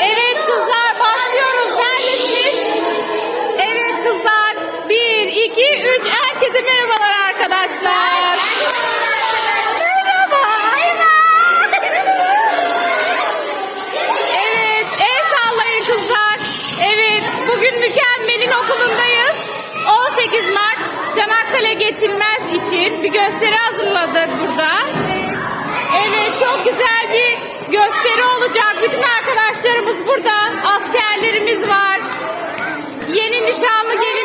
Evet kızlar başlıyoruz. Neredesiniz? Evet kızlar. Bir, iki, üç. Herkese merhabalar arkadaşlar. Merhaba. Evet, el sallayın kızlar. Evet, bugün Mükemmel'in okulundayız. 18 Mart Çanakkale Geçilmez için bir gösteri hazırladık burada. askerlerimiz var. Yeni nişanlı gelin.